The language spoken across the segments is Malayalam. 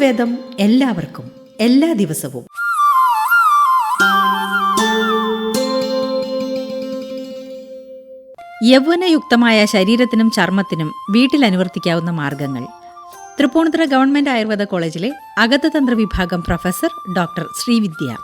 ആയുർവേദം എല്ലാവർക്കും എല്ലാ ദിവസവും. യൗവനയുക്തമായ ശരീരത്തിനും ചർമ്മത്തിനും വീട്ടിൽ അനുവർത്തിക്കാവുന്ന മാർഗങ്ങൾ. തൃപ്പൂണിത്തുറ ഗവൺമെന്റ് ആയുർവേദ കോളേജിലെ അഗതതന്ത്ര വിഭാഗം പ്രൊഫസർ ഡോക്ടർ ശ്രീവിദ്യ.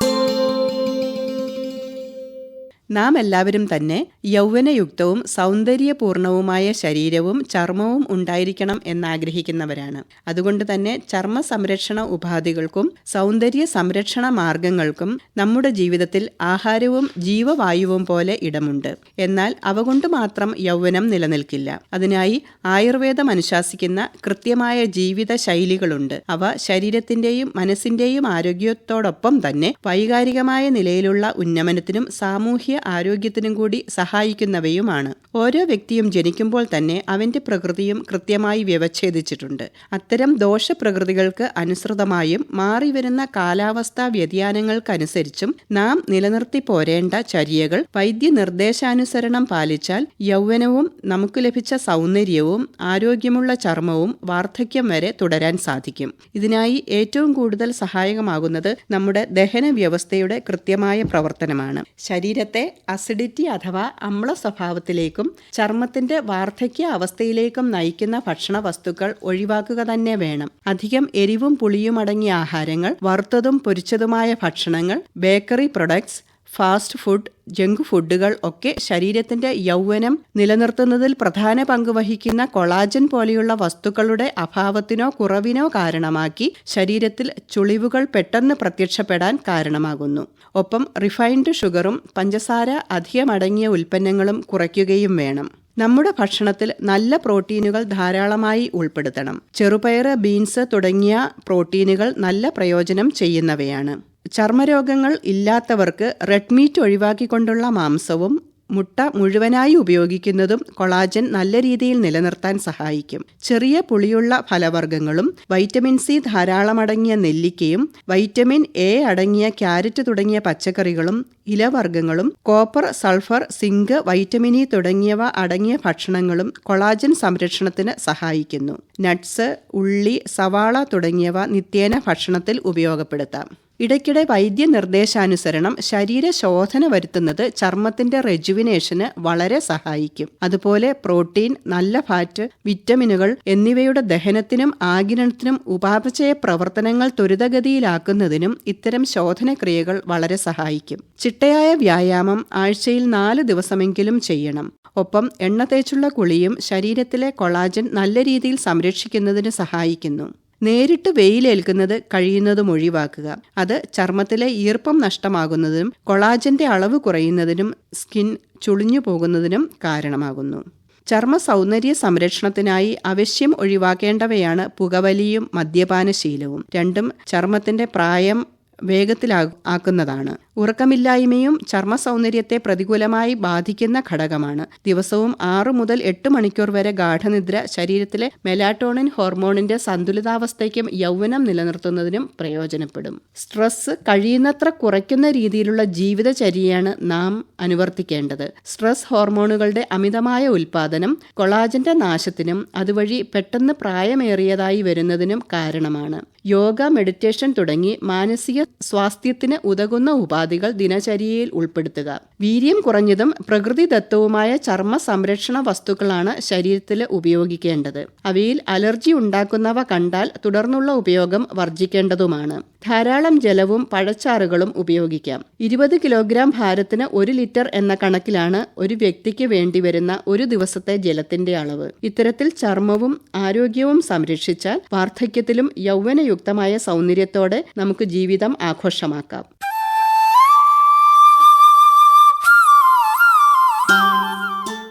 നാം എല്ലാവരും തന്നെ യൗവനയുക്തവും സൗന്ദര്യപൂർണവുമായ ശരീരവും ചർമ്മവും ഉണ്ടായിരിക്കണം എന്നാഗ്രഹിക്കുന്നവരാണ്. അതുകൊണ്ട് തന്നെ ചർമ്മ സംരക്ഷണ ഉപാധികൾക്കും സൗന്ദര്യ സംരക്ഷണ മാർഗങ്ങൾക്കും നമ്മുടെ ജീവിതത്തിൽ ആഹാരവും ജീവവായുവും പോലെ ഇടമുണ്ട്. എന്നാൽ അവ കൊണ്ട് മാത്രം യൗവനം നിലനിൽക്കില്ല. അതിനായി ആയുർവേദം അനുശാസിക്കുന്ന കൃത്യമായ ജീവിത ശൈലികളുണ്ട് അവ ശരീരത്തിന്റെയും മനസ്സിന്റെയും ആരോഗ്യത്തോടൊപ്പം തന്നെ വൈകാരികമായ നിലയിലുള്ള ഉന്നമനത്തിനും സാമൂഹ്യ ആരോഗ്യത്തിനും കൂടി സഹായിക്കുന്നവയുമാണ്. ഓരോ വ്യക്തിയും ജനിക്കുമ്പോൾ തന്നെ അവന്റെ പ്രകൃതിയും കൃത്യമായി വ്യവച്ഛേദിച്ചിട്ടുണ്ട്. അത്തരം ദോഷപ്രകൃതികൾക്ക് അനുസൃതമായും മാറിവരുന്ന കാലാവസ്ഥാ വ്യതിയാനങ്ങൾക്കനുസരിച്ചും നാം നിലനിർത്തി പോരേണ്ട ചര്യകൾ വൈദ്യ നിർദ്ദേശാനുസരണം പാലിച്ചാൽ യൗവനവും നമുക്ക് ലഭിച്ച സൗന്ദര്യവും ആരോഗ്യമുള്ള ചർമ്മവും വാർദ്ധക്യം വരെ തുടരാൻ സാധിക്കും. ഇതിനായി ഏറ്റവും കൂടുതൽ സഹായകമാകുന്നത് നമ്മുടെ ദഹന വ്യവസ്ഥയുടെ കൃത്യമായ പ്രവർത്തനമാണ്. ശരീരത്തെ അസിഡിറ്റി അഥവാ അമ്ല സ്വഭാവത്തിലേക്കും ചർമ്മത്തിന്റെ വാർദ്ധക്യ അവസ്ഥയിലേക്കും നയിക്കുന്ന ഭക്ഷണ വസ്തുക്കൾ ഒഴിവാക്കുക തന്നെ വേണം. അധികം എരിവും പുളിയും അടങ്ങിയ ആഹാരങ്ങൾ വറുത്തതും പൊരിച്ചതുമായ ഭക്ഷണങ്ങൾ bakery products fast food junk ഫുഡുകൾ ഒക്കെ ശരീരത്തിന്റെ യൗവനം നിലനിർത്തുന്നതിൽ പ്രധാന പങ്ക് വഹിക്കുന്ന കൊളാജൻ പോലെയുള്ള വസ്തുക്കളുടെ അഭാവത്തിനോ കുറവിനോ കാരണമാക്കി ശരീരത്തിൽ ചുളിവുകൾ പെട്ടെന്ന് പ്രത്യക്ഷപ്പെടാൻ കാരണമാകുന്നു. ഒപ്പം റിഫൈൻഡ് ഷുഗറും പഞ്ചസാര അധികമടങ്ങിയ ഉൽപ്പന്നങ്ങളും കുറയ്ക്കുകയും വേണം. നമ്മുടെ ഭക്ഷണത്തിൽ നല്ല പ്രോട്ടീനുകൾ ധാരാളമായി ഉൾപ്പെടുത്തണം. ചെറുപയർ ബീൻസ് തുടങ്ങിയ പ്രോട്ടീനുകൾ നല്ല പ്രയോജനം ചെയ്യുന്നവയാണ്. ചർമ്മരോഗങ്ങൾ ഇല്ലാത്തവർക്ക് റെഡ് മീറ്റ് ഒഴിവാക്കിക്കൊണ്ടുള്ള മാംസവും മുട്ട മുഴുവനായി ഉപയോഗിക്കുന്നതും കൊളാജൻ നല്ല രീതിയിൽ നിലനിർത്താൻ സഹായിക്കും. ചെറിയ പുളിയുള്ള ഫലവർഗങ്ങളും വൈറ്റമിൻ സി ധാരാളമടങ്ങിയ നെല്ലിക്കയും വൈറ്റമിൻ എ അടങ്ങിയ ക്യാരറ്റ് തുടങ്ങിയ പച്ചക്കറികളും ഇലവർഗങ്ങളും copper sulphur zinc vitamin E തുടങ്ങിയവ അടങ്ങിയ ഭക്ഷണങ്ങളും കൊളാജൻ സംരക്ഷണത്തിന് സഹായിക്കുന്നു. നട്ട്സ് ഉള്ളി സവാള തുടങ്ങിയവ നിത്യേന ഭക്ഷണത്തിൽ ഉപയോഗപ്പെടുത്താം. ഇടയ്ക്കിടെ വൈദ്യ നിർദ്ദേശാനുസരണം ശരീരശോധന വരുത്തുന്നത് ചർമ്മത്തിന്റെ റെജുവിനേഷന് വളരെ സഹായിക്കും. അതുപോലെ പ്രോട്ടീൻ നല്ല ഫാറ്റ് വിറ്റമിനുകൾ എന്നിവയുടെ ദഹനത്തിനും ആഗിരണത്തിനും ഉപാപചയ പ്രവർത്തനങ്ങൾ ത്വരിതഗതിയിലാക്കുന്നതിനും ഇത്തരം ശോധനക്രിയകൾ വളരെ സഹായിക്കും. ചിട്ടയായ വ്യായാമം ആഴ്ചയിൽ നാല് ദിവസമെങ്കിലും ചെയ്യണം. ഒപ്പം എണ്ണ തേച്ചുള്ള കുളിയും ശരീരത്തിലെ കൊളാജൻ നല്ല രീതിയിൽ സംരക്ഷിക്കുന്നതിന് സഹായിക്കുന്നു. നേരിട്ട് വെയിലേൽക്കുന്നത് കഴിയുന്നതും ഒഴിവാക്കുക. അത് ചർമ്മത്തിലെ ഈർപ്പം നഷ്ടമാകുന്നതിനും കൊളാജന്റെ അളവ് കുറയുന്നതിനും സ്കിൻ ചുളിഞ്ഞു പോകുന്നതിനും കാരണമാകുന്നു. ചർമ്മ സൗന്ദര്യ സംരക്ഷണത്തിനായി അവശ്യം ഒഴിവാക്കേണ്ടവയാണ് പുകവലിയും മദ്യപാനശീലവും. രണ്ടും ചർമ്മത്തിന്റെ പ്രായം വേഗത്തിലാക്കുന്നതാണ് ഉറക്കമില്ലായ്മയും ചർമ്മ സൗന്ദര്യത്തെ പ്രതികൂലമായി ബാധിക്കുന്ന ഘടകമാണ്. ദിവസവും ആറു മുതൽ എട്ട് മണിക്കൂർ വരെ ഗാഠനിദ്ര ശരീരത്തിലെ മെലാറ്റോണിൻ ഹോർമോണിന്റെ സന്തുലിതാവസ്ഥയ്ക്കും യൗവനം നിലനിർത്തുന്നതിനും പ്രയോജനപ്പെടും. സ്ട്രെസ് കഴിയുന്നത്ര കുറയ്ക്കുന്ന രീതിയിലുള്ള ജീവിതചര്യയാണ് നാം അനുവർത്തിക്കേണ്ടത്. സ്ട്രെസ് ഹോർമോണുകളുടെ അമിതമായ ഉൽപാദനം കൊളാജന്റെ നാശത്തിനും അതുവഴി പെട്ടെന്ന് പ്രായമേറിയതായി വരുന്നതിനും കാരണമാണ്. യോഗ മെഡിറ്റേഷൻ തുടങ്ങി മാനസിക സ്വാസ്ഥ്യത്തിന് ഉതകുന്ന ഉപാധികൾ ദിനചര്യയിൽ ഉൾപ്പെടുത്തുക. വീര്യം കുറഞ്ഞതും പ്രകൃതിദത്തവുമായ ചർമ്മ സംരക്ഷണ വസ്തുക്കളാണ് ശരീരത്തിൽ ഉപയോഗിക്കേണ്ടത്. അവയിൽ അലർജി ഉണ്ടാക്കുന്നവ കണ്ടാൽ തുടർന്നുള്ള ഉപയോഗം വർജിക്കേണ്ടതുമാണ്. ധാരാളം ജലവും പഴച്ചാറുകളും ഉപയോഗിക്കാം. ഇരുപത് കിലോഗ്രാം ഭാരത്തിന് ഒരു ലിറ്റർ എന്ന കണക്കിലാണ് ഒരു വ്യക്തിക്ക് വേണ്ടി വരുന്ന ഒരു ദിവസത്തെ ജലത്തിന്റെ അളവ്. ഇത്തരത്തിൽ ചർമ്മവും ആരോഗ്യവും സംരക്ഷിച്ചാൽ വാർദ്ധക്യത്തിലും യൗവനയുക്തമായ സൗന്ദര്യത്തോടെ നമുക്ക് ജീവിതം ആഘോഷമാക്കാം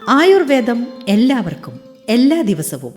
ആയുർവേദം എല്ലാവർക്കും എല്ലാ ദിവസവും.